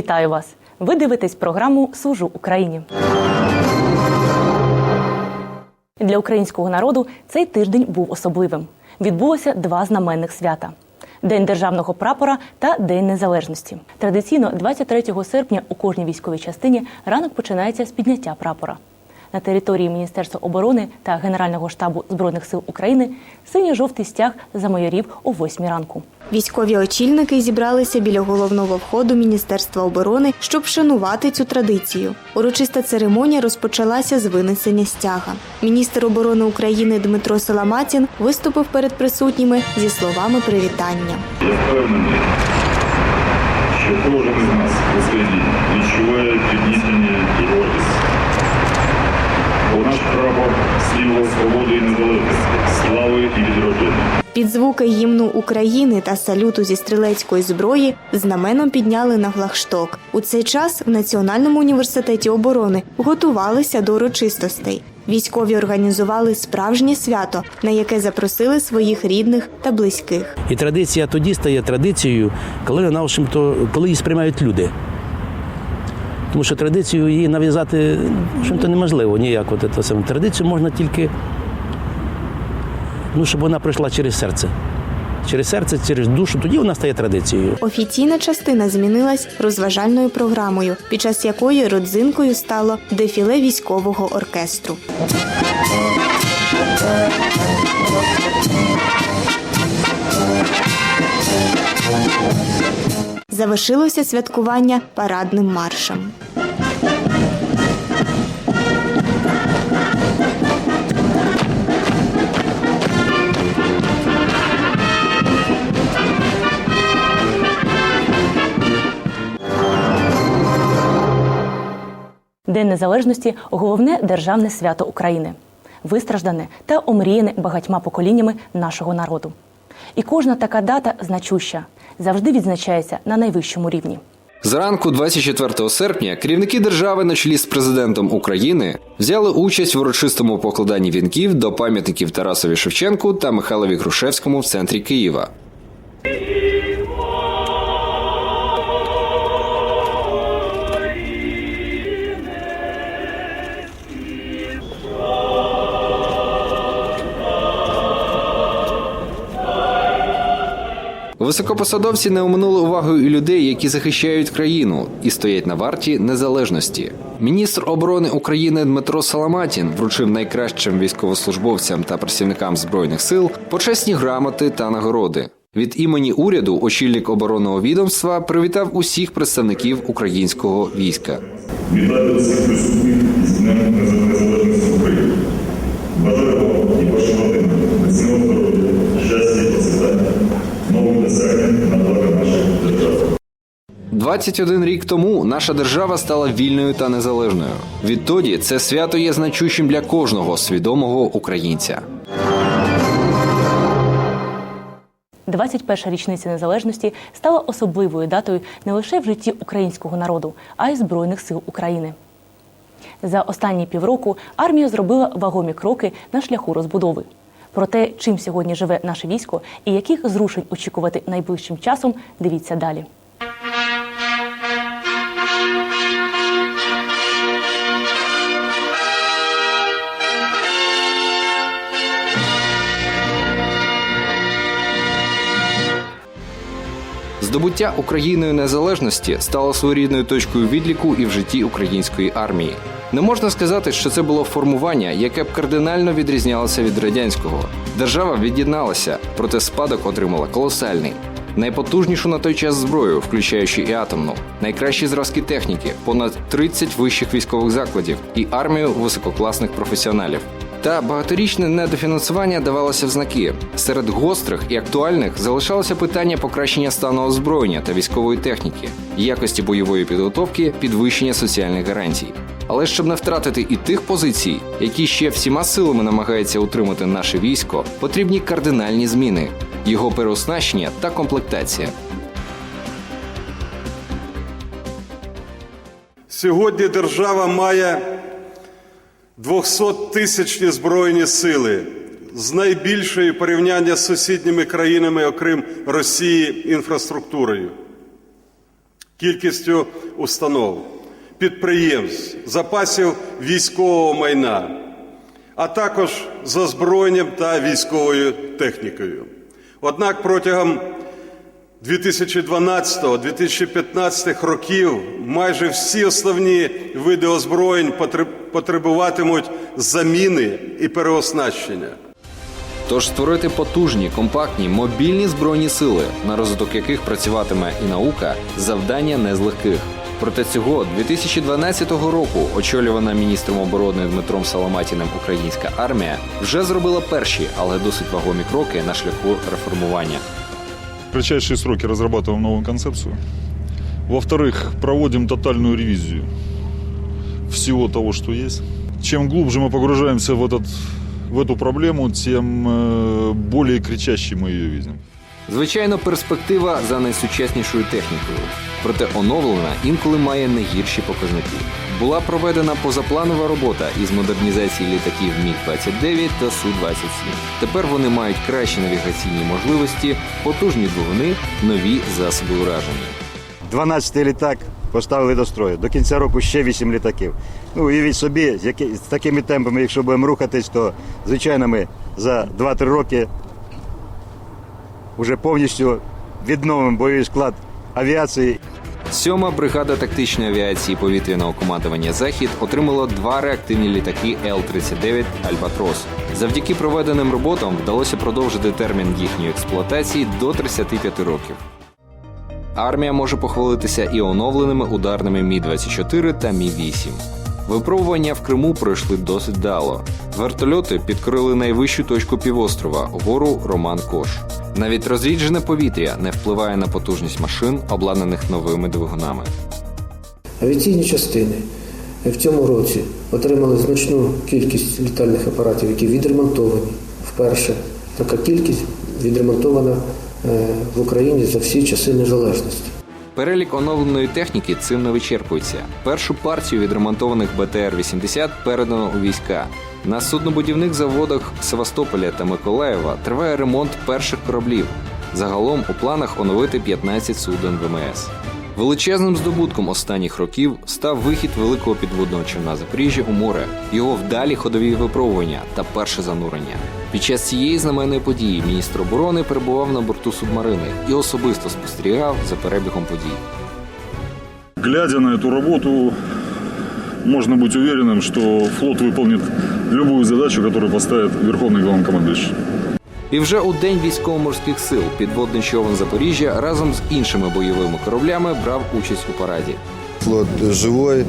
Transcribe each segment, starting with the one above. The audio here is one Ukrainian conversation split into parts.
Вітаю вас! Ви дивитесь програму Служу Україні. Для українського народу цей тиждень був особливим. Відбулося два знаменних свята. День державного прапора та День Незалежності. Традиційно 23 серпня у кожній військовій частині ранок починається з підняття прапора. На території Міністерства оборони та Генерального штабу збройних сил України синьо-жовтий стяг замайорів о 8 ранку. Військові очільники зібралися біля головного входу Міністерства оборони, щоб вшанувати цю традицію. Урочиста церемонія розпочалася з винесення стяга. Міністр оборони України Дмитро Соломатін виступив перед присутніми зі словами привітання. Я впевнений, що кожен із нас у день відчуває піднесення і гордість. Бо наш прапор символ свободи і незалежності, слави і відродження. Під звуки гімну України та салюту зі стрілецької зброї знаменом підняли на флагшток. У цей час в Національному університеті оборони готувалися до урочистостей. Військові організували справжнє свято, на яке запросили своїх рідних та близьких. І традиція тоді стає традицією, коли общем-то, коли її сприймають люди. Тому що традицію її нав'язати общем-то, неможливо ніяк. От це саме. Традицію можна тільки, ну, щоб вона пройшла через серце. Через серце, через душу, тоді вона стає традицією. Офіційна частина змінилась розважальною програмою, під час якої родзинкою стало дефіле військового оркестру. Завершилося святкування парадним маршем. День Незалежності головне державне свято України, вистраждане та омріяне багатьма поколіннями нашого народу. І кожна така дата значуща, завжди відзначається на найвищому рівні. Зранку 24 серпня керівники держави на чолі з президентом України взяли участь в урочистому покладанні вінків до пам'ятників Тарасові Шевченку та Михайлові Грушевському в центрі Києва. Високопосадовці не оминули увагою і людей, які захищають країну і стоять на варті незалежності. Міністр оборони України Дмитро Саламатін вручив найкращим військовослужбовцям та працівникам збройних сил почесні грамоти та нагороди. Від імені уряду очільник оборонного відомства привітав усіх представників українського війська. Вітаю всіх присутніх 21 рік тому наша держава стала вільною та незалежною. Відтоді це свято є значущим для кожного свідомого українця. 21 річниця незалежності стала особливою датою не лише в житті українського народу, а й збройних сил України. За останні півроку армія зробила вагомі кроки на шляху розбудови. Про те, чим сьогодні живе наше військо і яких зрушень очікувати найближчим часом, дивіться далі. Здобуття Україною незалежності стало своєрідною точкою відліку і в житті української армії. Не можна сказати, що це було формування, яке б кардинально відрізнялося від радянського. Держава від'єдналася, проте спадок отримала колосальний. Найпотужнішу на той час зброю, включаючи і атомну, найкращі зразки техніки, понад 30 вищих військових закладів і армію висококласних професіоналів. Та багаторічне недофінансування давалося в знаки. Серед гострих і актуальних залишалося питання покращення стану озброєння та військової техніки, якості бойової підготовки, підвищення соціальних гарантій. Але щоб не втратити і тих позицій, які ще всіма силами намагається утримати наше військо, потрібні кардинальні зміни, його переоснащення та комплектація. Сьогодні держава має 200-тисячні збройні сили з найбільшою порівняння з сусідніми країнами, окрім Росії, інфраструктурою. кількістю установ, підприємств, запасів військового майна, а також з озброєнням та військовою технікою. Однак протягом 2012-2015 років майже всі основні види озброєнь потребуватимуть заміни і переоснащення. Тож створити потужні, компактні, мобільні збройні сили, на розвиток яких працюватиме і наука, завдання не з легких. Проте цього 2012 року, очолювана міністром оборони Дмитром Саламатіним українська армія, вже зробила перші, але досить вагомі кроки на шляху реформування В кратчайшие сроки разрабатываем новую концепцию. Во-вторых, проводим тотальную ревизию всего того, что есть. Чем глубже мы погружаемся в, этот, в эту проблему, тем э, более кричащей мы ее видим. Звичайно, перспектива за найсучаснішою технікою, проте оновлена інколи має не гірші показники. Була проведена позапланова робота із модернізації літаків Міг-29 та Су-27. Тепер вони мають кращі навігаційні можливості, потужні двигуни, нові засоби ураження. 12-й літак поставили до строю. До кінця року ще 8 літаків. Ну, уявіть собі, з, які, з такими темпами, якщо будемо рухатись, то звичайно ми за 2-3 роки вже повністю відновимо бойовий склад авіації Сьома бригада тактичної авіації повітряного командування Захід отримала два реактивні літаки Л-39 Альбатрос. Завдяки проведеним роботам вдалося продовжити термін їхньої експлуатації до 35 років. Армія може похвалитися і оновленими ударними Мі-24 та Мі-8. Випробування в Криму пройшли досить вдало. Вертольоти підкорили найвищу точку півострова гору Роман Кош. Навіть розріджене повітря не впливає на потужність машин, обладнаних новими двигунами. Авіаційні частини в цьому році отримали значну кількість літальних апаратів, які відремонтовані. Вперше така кількість відремонтована е, в Україні за всі часи незалежності. Перелік оновленої техніки цим не вичерпується. Першу партію відремонтованих БТР-80 передано у війська. На суднобудівних заводах Севастополя та Миколаєва триває ремонт перших кораблів. Загалом у планах оновити 15 суден ВМС. Величезним здобутком останніх років став вихід великого підводного човна Запоріжжя у море, його вдалі ходові випробування та перше занурення. Під час цієї знаменної події міністр оборони перебував на борту субмарини і особисто спостерігав за перебігом подій. Глядя на эту работу, можно быть уверенным, что флот выполнит любую задачу, которую поставит Верховный Главнокомандующий. І вже у день військово-морських сил підводний човен Запоріжжя разом з іншими бойовими кораблями брав участь у параді. Флот живой,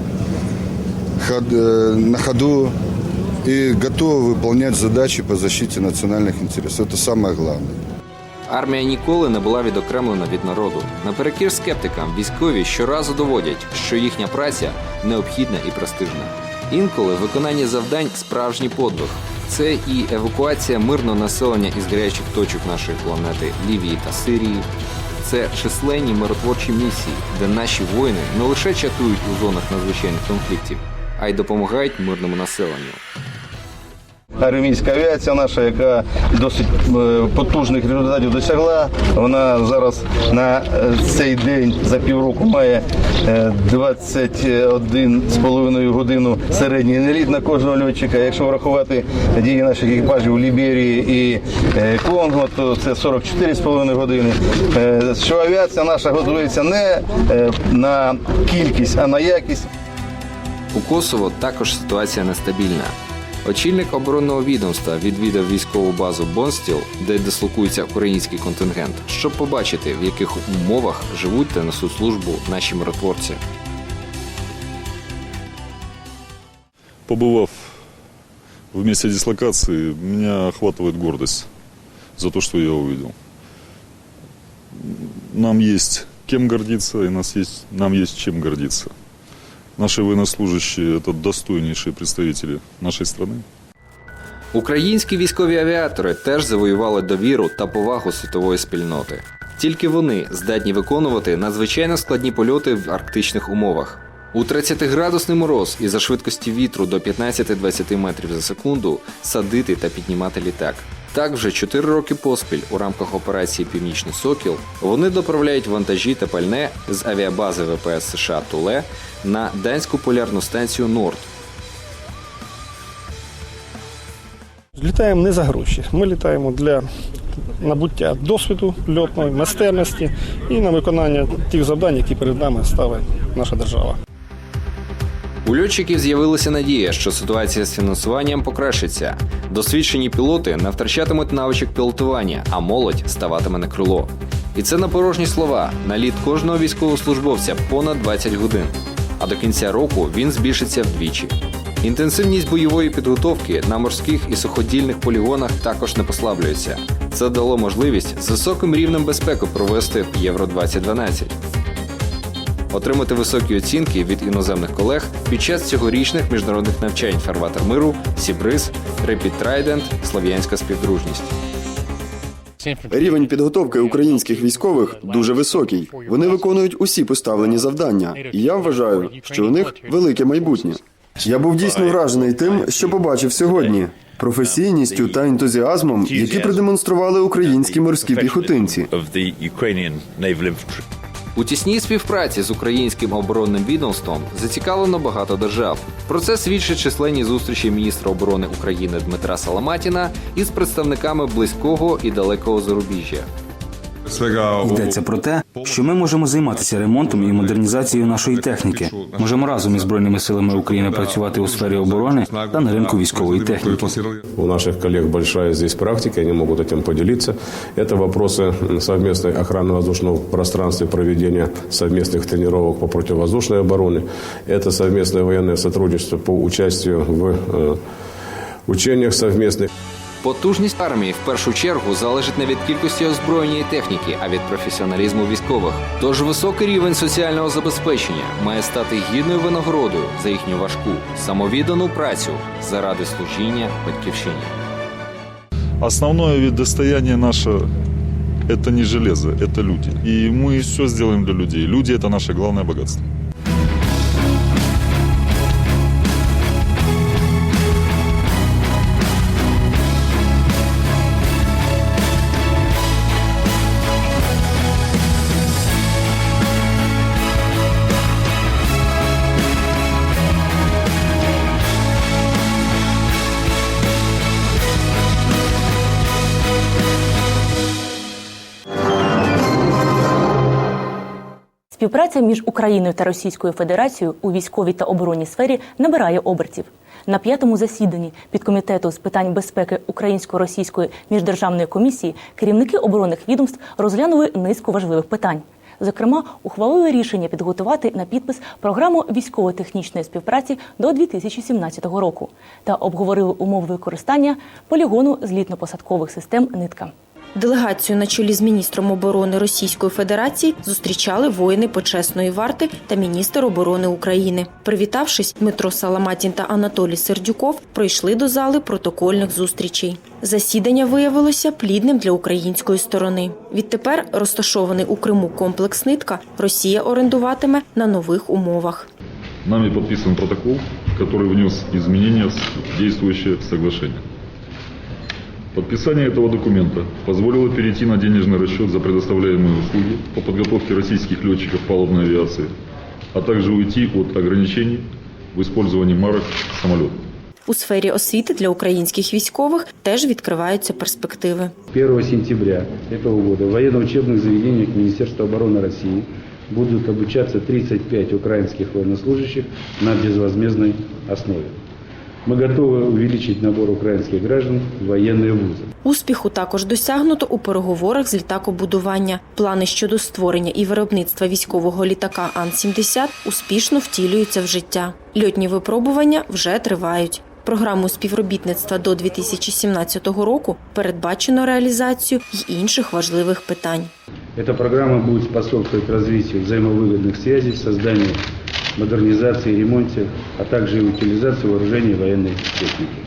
ход- э, на ходу и готов выполнять задачи по защите национальных интересов. Это самое главное. Армія ніколи не була відокремлена від народу. Наперекір скептикам, військові щоразу доводять, що їхня праця необхідна і престижна. Інколи виконання завдань справжній подвиг. Це і евакуація мирного населення із гарячих точок нашої планети Лівії та Сирії. Це численні миротворчі місії, де наші воїни не лише чатують у зонах надзвичайних конфліктів, а й допомагають мирному населенню. армійська авіація наша, яка досить е, потужних результатів досягла. Вона зараз на е, цей день за півроку має е, 21,5 годину середній наліт на кожного льотчика. Якщо врахувати дії наших екіпажів у Ліберії і е, Конго, то це 44,5 години. Е, Що авіація наша готується не е, на кількість, а на якість. У Косово також ситуація нестабільна. Очільник оборонного відомства відвідав військову базу Бонстіл, де дислокується український контингент, щоб побачити, в яких умовах живуть та несуть службу наші миротворці. Побывав в месте дислокации, меня охватывает гордость за то, что я увидел. Нам есть кем гордиться, и нас есть, нам есть чем гордиться. Наши военнослужащие – это достойнейшие представители нашей страны. Українські військові авіатори теж завоювали довіру та повагу світової спільноти. Тільки вони здатні виконувати надзвичайно складні польоти в арктичних умовах. У 30-градусний мороз і за швидкості вітру до 15-20 метрів за секунду садити та піднімати літак. Так, вже 4 роки поспіль у рамках операції Північний Сокіл вони доправляють вантажі та пальне з авіабази ВПС США Туле на данську полярну станцію Норд. Літаємо не за гроші. Ми літаємо для набуття досвіду льотної майстерності і на виконання тих завдань, які перед нами ставить наша держава. У льотчиків з'явилася надія, що ситуація з фінансуванням покращиться. Досвідчені пілоти не втрачатимуть навичок пілотування, а молодь ставатиме на крило. І це не порожні слова. На літ кожного військовослужбовця понад 20 годин. А до кінця року він збільшиться вдвічі. Інтенсивність бойової підготовки на морських і суходільних полігонах також не послаблюється. Це дало можливість з високим рівнем безпеки провести Євро 2012 отримати високі оцінки від іноземних колег під час цьогорічних міжнародних навчань Фарватер миру, Сібриз, Репід Трайдент, Слов'янська співдружність. Рівень підготовки українських військових дуже високий. Вони виконують усі поставлені завдання, і я вважаю, що у них велике майбутнє. Я був дійсно вражений тим, що побачив сьогодні. Професійністю та ентузіазмом, які продемонстрували українські морські піхотинці. У тісній співпраці з українським оборонним відомством зацікавлено багато держав. Про це свідчать численні зустрічі міністра оборони України Дмитра Саламатіна із представниками близького і далекого зарубіжжя. Йдеться про те, що ми можемо займатися ремонтом і модернізацією нашої техніки. Можемо разом із збройними силами України працювати у сфері оборони та на ринку військової техніки. У наших коллег большая здесь практика, они могут этим поделиться. Это вопросы совместной охраны воздушного пространства, проведения совместных тренировок по противовоздушной обороне. Это совместное военное сотрудничество по участию в э, учениях совместных. Потужність армії в першу чергу залежить не від кількості озброєння і техніки, а від професіоналізму військових. Тож високий рівень соціального забезпечення має стати гідною винагородою за їхню важку, самовіддану працю заради служіння батьківщині. Основное ведь достояние наше – это не железо, это люди. И мы все сделаем для людей. Люди – это наше главное богатство. Співпраця між Україною та Російською Федерацією у військовій та оборонній сфері набирає обертів. На п'ятому засіданні підкомітету з питань безпеки Українсько-російської міждержавної комісії керівники оборонних відомств розглянули низку важливих питань. Зокрема, ухвалили рішення підготувати на підпис програму військово-технічної співпраці до 2017 року та обговорили умови використання полігону злітно-посадкових систем Нитка. Делегацію на чолі з міністром оборони Російської Федерації зустрічали воїни почесної варти та міністр оборони України. Привітавшись, Дмитро Саламатін та Анатолій Сердюков пройшли до зали протокольних зустрічей. Засідання виявилося плідним для української сторони. Відтепер розташований у Криму комплекс нитка Росія орендуватиме на нових умовах. Нами подписан протокол, который внес изменения в действующее соглашение. Подписание этого документа позволило перейти на денежный расчет за предоставляемые услуги по подготовке российских летчиков палубной авиации, а также уйти от ограничений в использовании марок самолетов. У сфері освіти для українських військових теж відкриваються перспективи. 1 сентября этого года в военно-учебных заведениях Министерства обороны России будут обучаться 35 украинских военнослужащих на безвозмездной основе. Мы готовы увеличить набор украинских граждан в военные вузы. Успіху також досягнуто у переговорах з літакобудування. Плани щодо створення і виробництва військового літака Ан-70 успішно втілюються в життя. Льотні випробування вже тривають. Програму співробітництва до 2017 року передбачено реалізацію й інших важливих питань. Эта программа будет способствовать развитию взаимовыгодных связей, созданию модернизации и ремонте, а также и утилизации вооружений и военной техники.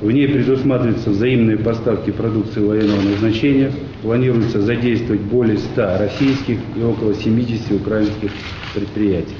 В ней предусматриваются взаимные поставки продукции военного назначения, планируется задействовать более 100 российских и около 70 украинских предприятий.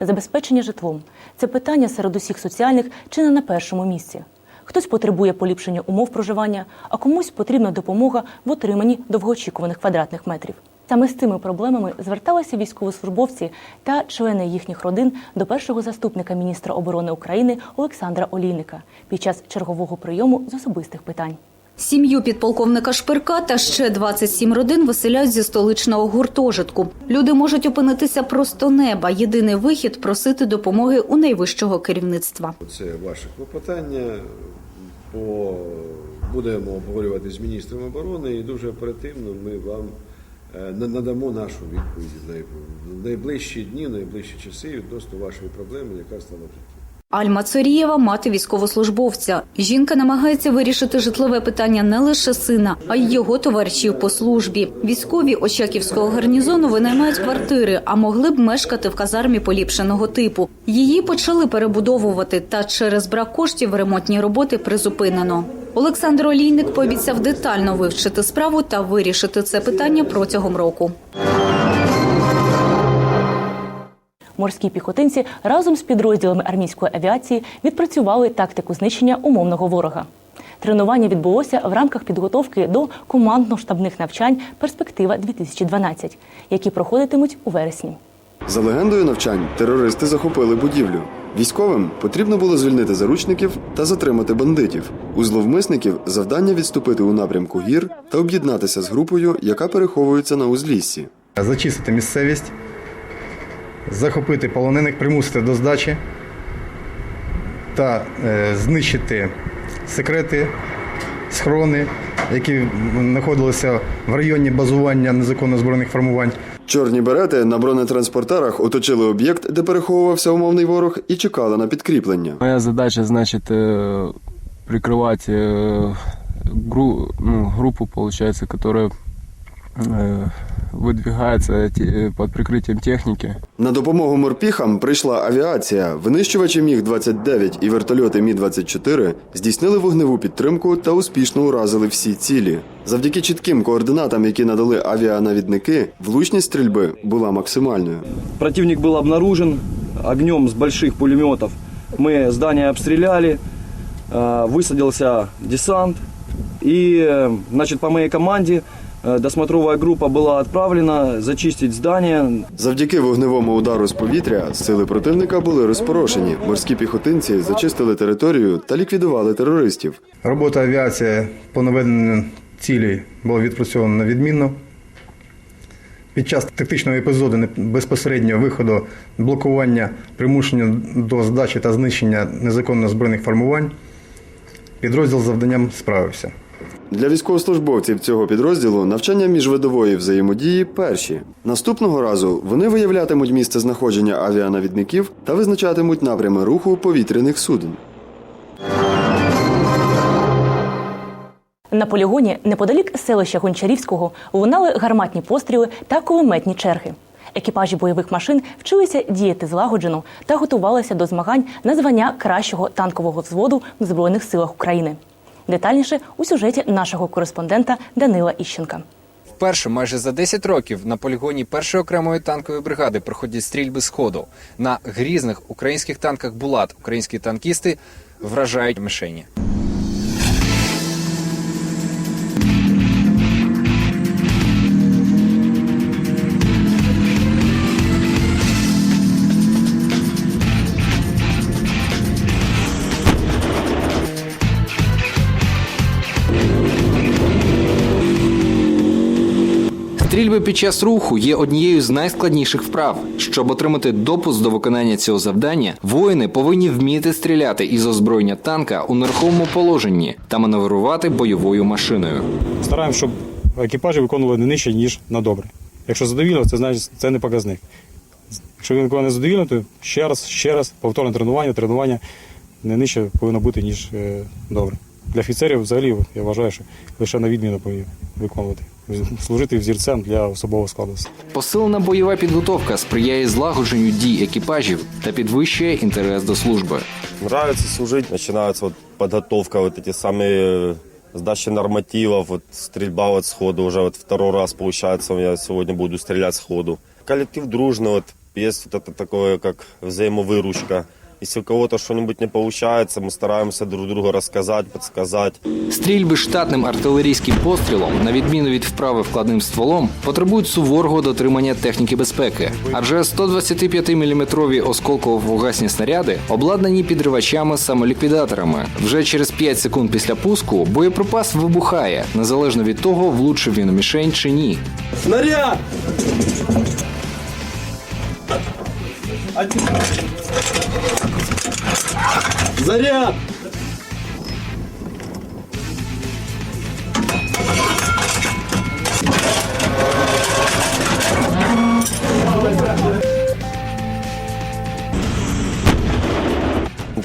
Забезпечення житлом це питання серед усіх соціальних чи не на першому місці. Хтось потребує поліпшення умов проживання, а комусь потрібна допомога в отриманні довгоочікуваних квадратних метрів. Саме з цими проблемами зверталися військовослужбовці та члени їхніх родин до першого заступника міністра оборони України Олександра Олійника під час чергового прийому з особистих питань. Сім'ю підполковника Шпирка та ще 27 родин виселяють зі столичного гуртожитку. Люди можуть опинитися просто неба. Єдиний вихід просити допомоги у найвищого керівництва. Це ваше клопотання. По... Будемо обговорювати з міністром оборони і дуже оперативно ми вам надамо нашу відповідь в най- в найближчі дні, найближчі часи відносно вашої проблеми, яка стала в житті. Альма Цорієва – мати військовослужбовця. Жінка намагається вирішити житлове питання не лише сина, а й його товаришів по службі. Військові Очаківського гарнізону винаймають квартири, а могли б мешкати в казармі поліпшеного типу. Її почали перебудовувати, та через брак коштів ремонтні роботи призупинено. Олександр Олійник пообіцяв детально вивчити справу та вирішити це питання протягом року. Морські піхотинці разом з підрозділами армійської авіації відпрацювали тактику знищення умовного ворога. Тренування відбулося в рамках підготовки до командно-штабних навчань Перспектива 2012 які проходитимуть у вересні. За легендою навчань, терористи захопили будівлю. Військовим потрібно було звільнити заручників та затримати бандитів. У зловмисників завдання відступити у напрямку гір та об'єднатися з групою, яка переховується на узліссі. Зачистити місцевість, захопити полонених, примусити до здачі та е, знищити секрети, схорони, які знаходилися в районі базування незаконно збройних формувань. Чорні берети на бронетранспортерах оточили об'єкт, де переховувався умовний ворог, і чекали на підкріплення. Моя задача, значит, э, прикрывать э, гру- ну, группу, получается, которая э, выдвигается те- под прикрытием техники. На допомогу морпіхам прийшла авіація. Винищувачі Міг-29 і вертольоти Мі-24 здійснили вогневу підтримку та успішно уразили всі цілі. Завдяки чітким координатам, які надали авіанавідники, влучність стрільби була максимальною. Противник был обнаружен огнем с больших пулеметов. Мы здание обстреляли, э, высадился десант. И, э, значит, по моей команде э, досмотровая группа была отправлена зачистить здание. Завдяки вогневому удару з повітря сили противника були розпорошені. Морські піхотинці зачистили територію та ліквідували терористів. Робота авіації по наведенню цілі була відпрацьована відмінно. Під час тактичного епізоду безпосереднього виходу блокування примушення до здачі та знищення незаконно збройних формувань підрозділ з завданням справився. Для військовослужбовців цього підрозділу навчання міжвидової взаємодії перші. Наступного разу вони виявлятимуть місце знаходження авіанавідників та визначатимуть напрями руху повітряних суден. На полігоні неподалік селища Гончарівського лунали гарматні постріли та кулеметні черги. Екіпажі бойових машин вчилися діяти злагоджено та готувалися до змагань на звання кращого танкового взводу в Збройних силах України. Детальніше у сюжеті нашого кореспондента Данила Іщенка. Вперше майже за 10 років на полігоні першої окремої танкової бригади проходять стрільби з ходу. На грізних українських танках Булат українські танкісти вражають мишені. Стрільби під час руху є однією з найскладніших вправ. Щоб отримати допуск до виконання цього завдання, воїни повинні вміти стріляти із озброєння танка у нерухомому положенні та маневрувати бойовою машиною. Стараємося, щоб екіпажі виконували не нижче, ніж на добре. Якщо задовільно, це значить це не показник. Якщо він виконує задовільно, то ще раз, ще раз, повторне тренування, тренування не нижче повинно бути, ніж е, добре. Для офіцерів взагалі я вважаю, що лише на відміну повинні виконувати Служити взірцем для особового складу. Посилена бойова підготовка сприяє злагодженню дій екіпажів та підвищує інтерес до служби. Нравится служить, начинается вот подготовка, вот эти самые сдачи нормативов, вот стрельба вот сходу, уже вот второй раз получается, я сегодня буду стрелять сходу. Коллектив дружно, вот есть вот это такое, как взаимовыручка. Если у кого-то что-нибудь не получается, мы стараемся друг другу рассказать, подсказать. Стрільби штатним артилерійським пострілом, на відміну від вправи вкладним стволом, потребують суворого дотримання техніки безпеки. Адже 125-мм осколково-фугасні снаряди обладнані підривачами-самоліквідаторами. Вже через 5 секунд після пуску боєприпас вибухає, незалежно від того, влучив він у мішень чи ні. Снаряд! Заряд!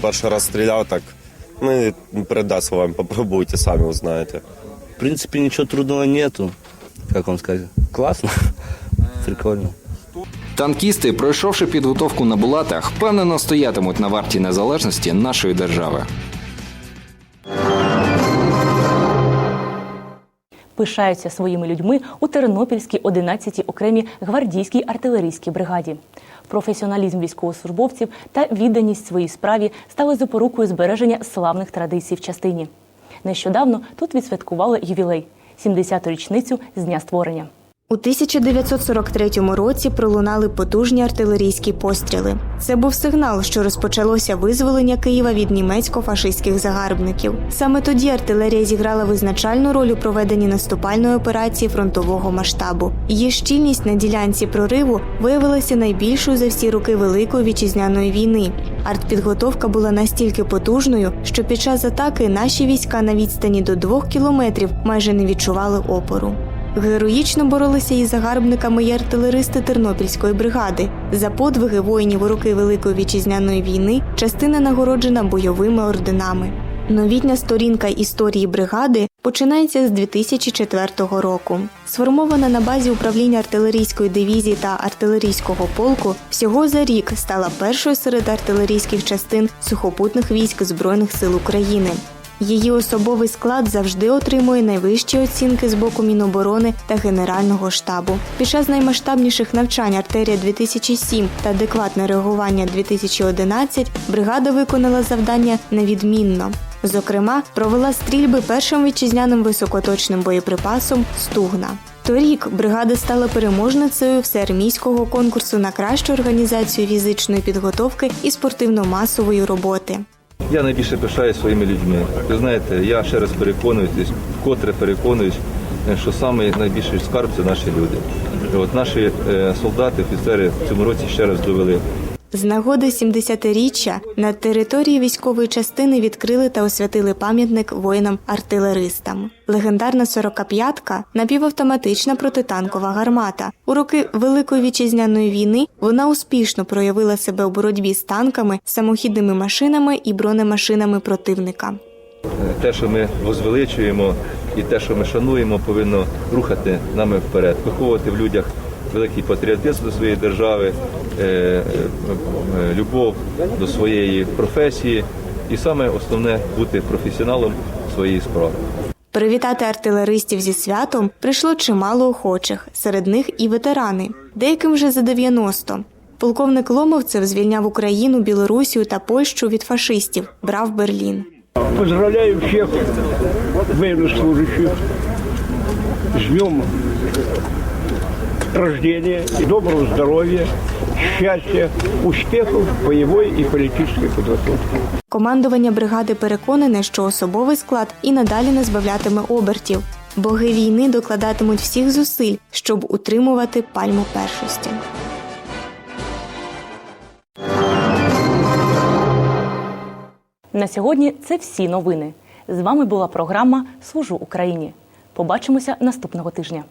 Перший раз стріляв так. Ну, не передасть вам, попробуйте, самі узнаєте. В принципе, ничего трудного нету. Как вам сказать? Классно. Прикольно. Танкісти, пройшовши підготовку на булатах, впевнено стоятимуть на варті незалежності нашої держави. пишаються своїми людьми у Тернопільській 11-й окремій гвардійській артилерійській бригаді. Професіоналізм військовослужбовців та відданість своїй справі стали запорукою збереження славних традицій в частині. Нещодавно тут відсвяткували ювілей 70-ту річницю з дня створення. У 1943 році пролунали потужні артилерійські постріли. Це був сигнал, що розпочалося визволення Києва від німецько-фашистських загарбників. Саме тоді артилерія зіграла визначальну роль у проведенні наступальної операції фронтового масштабу. Її щільність на ділянці прориву виявилася найбільшою за всі роки Великої вітчизняної війни. Артпідготовка була настільки потужною, що під час атаки наші війська на відстані до двох кілометрів майже не відчували опору. Героїчно боролися із загарбниками і артилеристи Тернопільської бригади. За подвиги воїнів у роки Великої вітчизняної війни частина нагороджена бойовими орденами. Новітня сторінка історії бригади починається з 2004 року. Сформована на базі управління артилерійської дивізії та артилерійського полку, всього за рік стала першою серед артилерійських частин сухопутних військ Збройних сил України. Її особовий склад завжди отримує найвищі оцінки з боку Міноборони та Генерального штабу. Під час наймасштабніших навчань Артерія 2007 та адекватне реагування 2011 бригада виконала завдання невідмінно. Зокрема, провела стрільби першим вітчизняним високоточним боєприпасом Стугна. Торік бригада стала переможницею всеармійського конкурсу на кращу організацію фізичної підготовки і спортивно-масової роботи. Я найбільше пишаю своїми людьми. Ви знаєте, я ще раз переконуюсь, вкотре переконуюсь, що саме найбільший скарб це наші люди. От наші е, солдати, офіцери в цьому році ще раз довели. З нагоди 70-річчя на території військової частини відкрили та освятили пам'ятник воїнам-артилеристам. Легендарна 45-ка – напівавтоматична протитанкова гармата. У роки Великої вітчизняної війни вона успішно проявила себе у боротьбі з танками, самохідними машинами і бронемашинами противника. Те, що ми возвеличуємо, і те, що ми шануємо, повинно рухати нами вперед, виховувати в людях великий патріотизм до своєї держави, е, е, е, любов до своєї професії, і саме основне бути професіоналом своєї справи. Привітати артилеристів зі святом прийшло чимало охочих, серед них і ветерани, деяким вже за 90. Полковник Ломовцев звільняв Україну, Білорусію та Польщу від фашистів, брав Берлін. Поздравляю всех военнослужащих с днем рождения и доброго здоровья, счастья, успехов в боевой и политической подготовке. Командування бригади переконане, що особовий склад і надалі не збавлятиме обертів. Боги війни докладатимуть всіх зусиль, щоб утримувати пальму першості. На сьогодні це всі новини. З вами була програма Служу Україні. Побачимося наступного тижня.